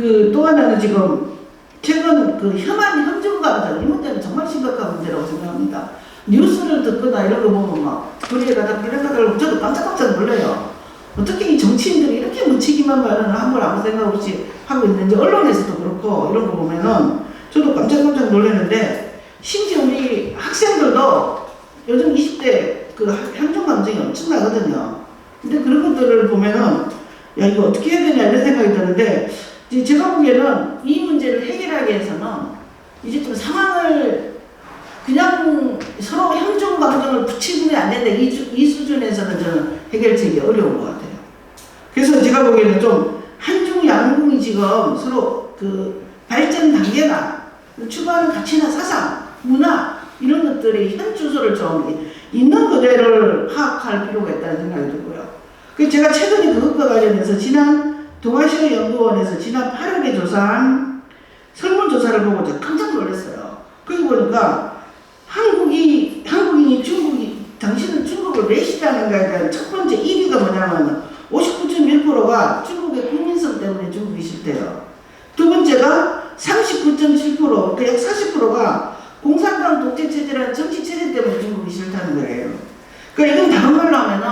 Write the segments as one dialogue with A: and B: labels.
A: 그 또 하나는 지금 최근 그 혐한 혐중 감정 이 문제는 정말 심각한 문제라고 생각합니다. 뉴스를 듣거나 이런 거 보면 막 거리에 가다 비례가다가 저도 깜짝깜짝 놀라요. 어떻게 이 정치인들이 이렇게 무책임한 발언을 함부로 아무 생각 없이 하고 있는지 언론에서도 그렇고 이런 거 보면은 저도 깜짝깜짝 놀랐는데 심지어 우리 학생들도 요즘 20대 그 혐중 감정이 엄청나거든요. 근데 그런 것들을 보면은 야 이거 어떻게 해야 되냐 이런 생각이 드는데 제가 보기에는 이 문제를 해결하기 위해서는 이제 좀 상황을 그냥 서로 혐중 감정을 붙이면 안 된다 이, 주- 이 수준에서는 저는 해결책이 어려운 것 같아요. 그래서 제가 보기에는 좀 한중 양궁이 지금 서로 그 발전 단계나 추구하는 가치나 사상, 문화 이런 것들이 현 주소를 좀 있는 그대로를 파악할 필요가 있다는 생각이 들고요. 그 제가 최근에 그것과 관련해서 지난 동아시아 연구원에서 지난 8월에 조사한 설문조사를 보고 제가 깜짝 놀랐어요. 거기 보니까 한국이 한국인이 중국이 당신은 중국을 왜 싫어하는가에 대한 첫 번째 1위가 뭐냐면 59.1%가 중국의 국민성 때문에 중국이 싫대요. 두 번째가 39.7% 그러니까 약 40%가 공산당 독재 체제라는 정치 체제 때문에 중국이 싫다는 거예요. 그러니까 이건 다른 말로 하면은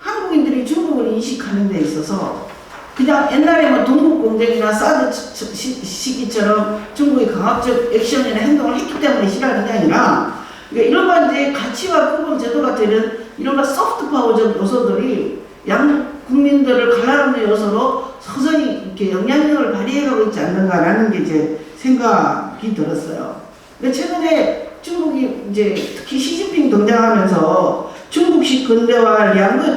A: 한국인들이 중국을 인식하는 데 있어서 그냥 옛날에 뭐 동북 공정이나 사드 시기처럼 중국이 강압적 액션이나 행동을 했기 때문에 싫어하는 게 아니라 그러니까 이런 거 이제 가치와 구분 제도 같은 이런 거 소프트 파워적 요소들이 양 국민들을 갈라놓는 요소로 서서히 이렇게 영향력을 발휘해가고 있지 않는가라는 게 이제 생각이 들었어요. 근데 최근에 중국이 이제 특히 시진핑 등장하면서 중국식 근대화, 량거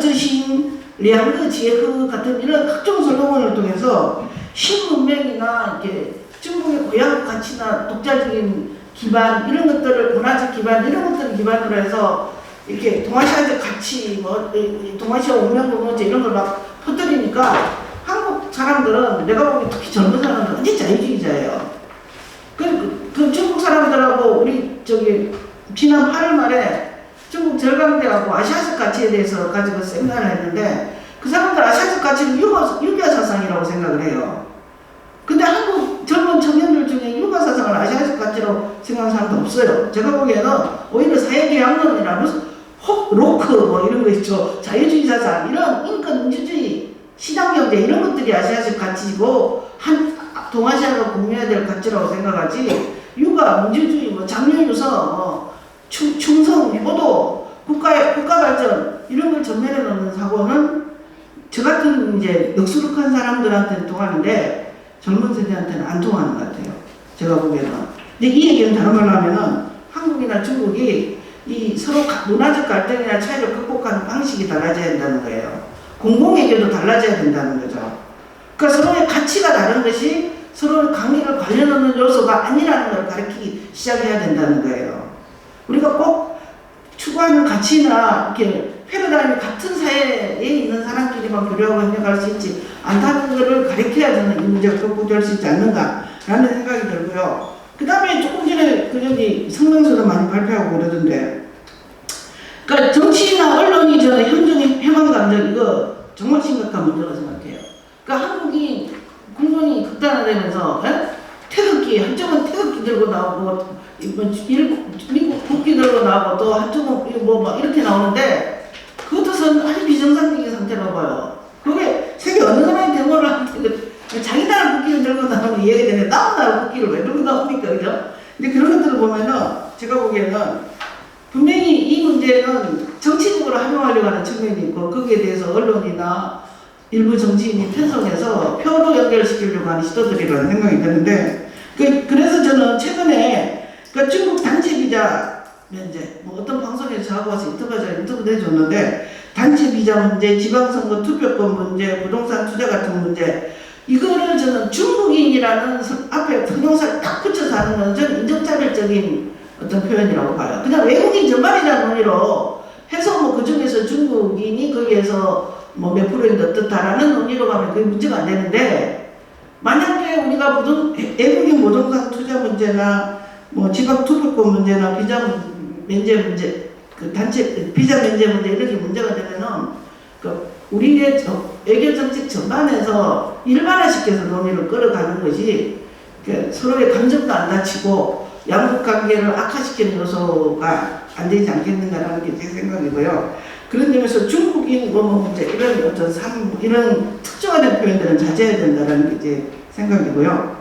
A: 량거 제허 같은 이런 각종 슬로건을 통해서 신문명이나 이렇게 중국의 고향 가치나 독자적인 기반 이런 것들을 문화적 기반 이런 것들을 기반으로 해서 이렇게 동아시아적 가치 뭐 동아시아 운명 공동체 이런 걸 막 퍼뜨리니까 한국 사람들은 내가 보기 특히 젊은 사람들은 완전 자유주의자예요. 그, 그, 그 중국 사람들하고 우리 저기 지난 8월 말에 중국 절강대하고 아시아적 가치에 대해서 가지고 세미나를 했는데 그 사람들 아시아적 가치는 유교, 유교 사상이라고 생각을 해요. 근데 한국 젊은 청년들 중에 유교 사상을 아시아적 가치로 생각하는 사람도 없어요. 제가 보기에는 오히려 사회계약론이나 무슨 혹 로크 뭐 이런 거 있죠. 자유주의 사상 이런 인권 민주주의 시장 경제 이런 것들이 아시아적 가치고 한 동아시아가 공유해야 될 가치라고 생각하지 육아 민주주의 뭐 장려유서 뭐 충, 충성 보도 국가의 국가 발전 이런 걸 전면에 놓는 사고는 저 같은 이제 넉수룩한 사람들한테는 통하는데 젊은 세대한테는 안 통하는 것 같아요. 제가 보기에는. 근데 이 얘기는 다른 말로 하면은 한국이나 중국이 이 서로 가- 문화적 갈등이나 차이를 극복하는 방식이 달라져야 된다는 거예요. 공공의견도 달라져야 된다는 거죠. 그러니까 서로의 가치가 다른 것이 서로의 관계를 관련하는 요소가 아니라는 걸 가르치기 시작해야 된다는 거예요. 우리가 꼭 추구하는 가치나 이렇게 패러다임이 같은 사회에 있는 사람끼리만 교류하고 협력할 수 있지 않다는 것을 가르쳐야 저는 이 문제가 극복될 수 있지 않는가라는 생각이 들고요. 그 다음에 조금 전에 그 저기 성명서도 많이 발표하고 그러던데 그러니까 정치나 언론이 저는 현존의 해방 감정 이거 정말 심각한 문제라고 생각해요. 그러니까 한국이 국론이 극단화되면서 에? 태극기 한쪽은 태극기 들고 나오고 뭐 일- 미국 국기 들고 나오고 또 한쪽은 뭐막 이렇게 나오는데 선 아주 비정상적인 상태라고 봐요. 그게 세계 어느 나라의 데모를 하는데 그 자기 나라 국기를 들고 나오면 이해가 되는데 다른 나라 국기를 왜 들고 나옵니까 그죠? 근데 그런 것들을 보면은 제가 보기에는 분명히 이 문제는 정치적으로 활용하려고 하는 측면이 있고 거기에 대해서 언론이나 일부 정치인이 편성해서 표로 연결시키려고 하는 시도들이라는 생각이 드는데 그, 그래서 저는 최근에 그 중국 단체 비자 면제 뭐 어떤 방송에서 저하고 와서 인터뷰자 인터뷰 해줬는데 단체 비자 문제, 지방선거 투표권 문제, 부동산 투자 같은 문제 이거를 저는 중국인이라는 서- 앞에 형용사를 딱 붙여서 하는 건 저는 인종차별적인 어떤 표현이라고 봐요. 그냥 외국인 전반이라는 의미로 해서 뭐 그 중에서 중국인이 거기에서 뭐 몇 프로인데 어떻다라는 의미로 가면 그게 문제가 안 되는데 만약에 우리가 부동, 외국인 부동산 투자 문제나 뭐 지방 투표권 문제나 비자 문- 면제 문제, 그 단체 비자 면제 문제 이렇게 문제가 되면은 그 우리의 저- 외교 정책 전반에서 일반화시켜서 논의를 끌어가는 것이 그 서로의 감정도 안 다치고 양국 관계를 악화시키는 요소가 안 되지 않겠는가라는 게 제 생각이고요. 그런 점에서 중국인 뭐 문제 이런 어떤 삶 이런 특정화된 표현들은 자제해야 된다는 게 제 생각이고요.